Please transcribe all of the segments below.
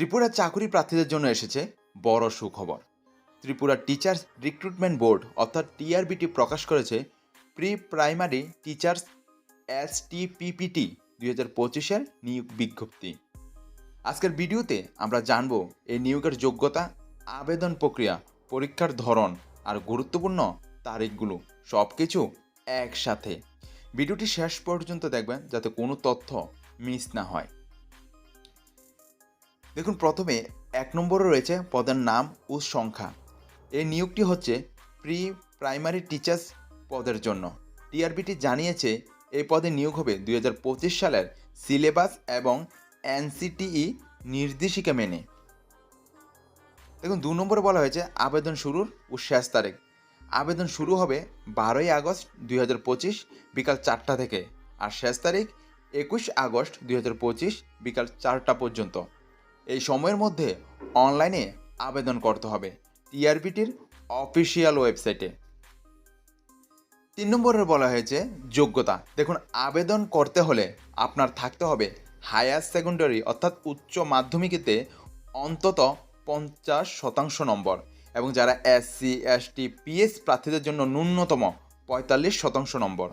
ত্রিপুরা চাকুরি প্রার্থীদের জন্য এসেছে বড় সুখবর। ত্রিপুরা টিচার্স রিক্রুটমেন্ট বোর্ড অর্থাৎ টিআরবিটি প্রকাশ করেছে pre primary teachers S TPPT দুই হাজার পঁচিশের নিয়োগ বিজ্ঞপ্তি। আজকের ভিডিওতে আমরা জানব এই নিয়োগের যোগ্যতা, আবেদন প্রক্রিয়া, পরীক্ষার ধরন আর গুরুত্বপূর্ণ তারিখগুলো সব কিছু একসাথে। ভিডিওটি শেষ পর্যন্ত দেখবেন যাতে কোনো তথ্য মিস না হয়। দেখুন, প্রথমে এক নম্বরে রয়েছে পদের নাম ও সংখ্যা। এই নিয়োগটি হচ্ছে প্রি প্রাইমারি টিচার্স পদের জন্য। টিআরবিটি জানিয়েছে এই পদে নিয়োগ হবে দুই হাজার পঁচিশ সালের সিলেবাস এবং এনসিটিই নির্দেশিকা মেনে। দেখুন, দু নম্বরে বলা হয়েছে আবেদন শুরুর ও শেষ তারিখ। আবেদন শুরু হবে বারোই আগস্ট দুই হাজার পঁচিশ বিকাল চারটা থেকে আর শেষ তারিখ একুশ আগস্ট দুই হাজার পঁচিশ বিকাল চারটা পর্যন্ত। এই সময়ের মধ্যে অনলাইনে আবেদন করতে হবে টিআরবিটির অফিসিয়াল ওয়েবসাইটে। তিন নম্বরে বলা হয়েছে যোগ্যতা। দেখুন, আবেদন করতে হলে আপনার থাকতে হবে হায়ার সেকেন্ডারি অর্থাৎ উচ্চ মাধ্যমিকেতে অন্তত পঞ্চাশ শতাংশ নম্বর এবং যারা এসসি, এসটি, পিএস প্রার্থীদের জন্য ন্যূনতম পঁয়তাল্লিশ শতাংশ নম্বর।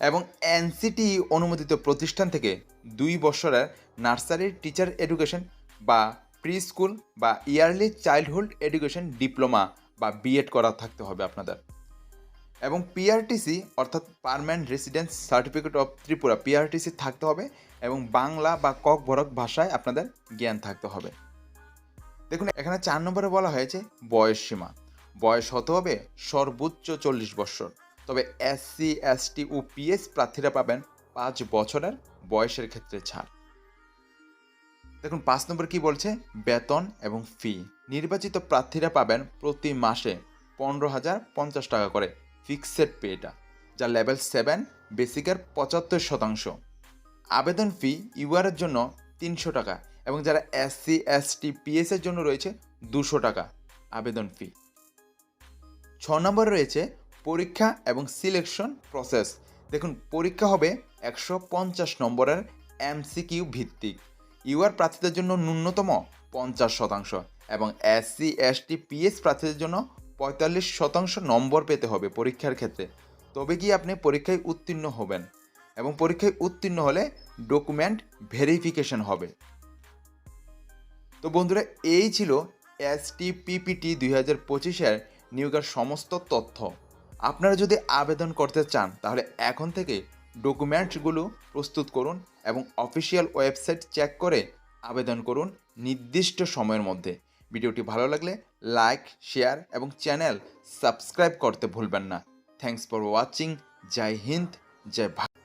এবং এনসিটি অনুমোদিত প্রতিষ্ঠান থেকে দুই বছরের নার্সারির টিচার এডুকেশন বা প্রি স্কুল বা ইয়ারলি চাইল্ডহুড এডুকেশন ডিপ্লোমা বা বিএড করা থাকতে হবে আপনাদের। এবং পিআরটিসি অর্থাৎ permanent residence certificate of Tripura PRTC থাকতে হবে এবং বাংলা বা কক ভরক ভাষায় আপনাদের জ্ঞান থাকতে হবে। দেখুন, এখানে চার নম্বরে বলা হয়েছে বয়স সীমা। বয়স হতে হবে সর্বোচ্চ চল্লিশ বছর। তবে এসসি এসটি ও পিএস প্রার্থীরা পাবেন পাঁচ বছরের বয়সের ক্ষেত্রে ছাড়। দেখুন, পাঁচ নম্বর কি বলছে? বেতন এবং ফি নির্বাচিত প্রার্থীরা পাবেন প্রতি মাসে পনেরো হাজার পঞ্চাশ টাকা করে ফিক্সড পেটা যা লেভেল সেভেন বেসিকের পঁচাত্তর শতাংশ। আবেদন ফি ইউআরের জন্য তিনশো টাকা এবং যারা এসসি এসটি পিএস এর জন্য রয়েছে দুশো টাকা আবেদন ফি ছ নম্বরে রয়েছে পরীক্ষা এবং সিলেকশন প্রসেস দেখুন, পরীক্ষা হবে একশো পঞ্চাশ নম্বরের এমসিকিউ ভিত্তিক। ইউআর প্রার্থীদের জন্য ন্যূনতম পঞ্চাশ শতাংশ এবং এসসি, এসটি, পিএস প্রার্থীদের জন্য পঁয়তাল্লিশ শতাংশ নম্বর পেতে হবে পরীক্ষার ক্ষেত্রে। তবে কি আপনি পরীক্ষায় উত্তীর্ণ হবেন এবং পরীক্ষায় উত্তীর্ণ হলে ডকুমেন্ট ভেরিফিকেশন হবে। তো বন্ধুরা, এই ছিল এস টি পিপিটি দুই হাজার পঁচিশের নিয়োগের সমস্ত তথ্য। আপনারা যদি আবেদন করতে চান, তাহলে এখন থেকে ডকুমেন্টসগুলো প্রস্তুত করুন এবং অফিসিয়াল ওয়েবসাইট চেক করে আবেদন করুন নির্দিষ্ট সময়ের মধ্যে। ভিডিওটি ভালো লাগলে লাইক, শেয়ার এবং চ্যানেল সাবস্ক্রাইব করতে ভুলবেন না। Thanks for watching. Jai Hind, Jai Bharat.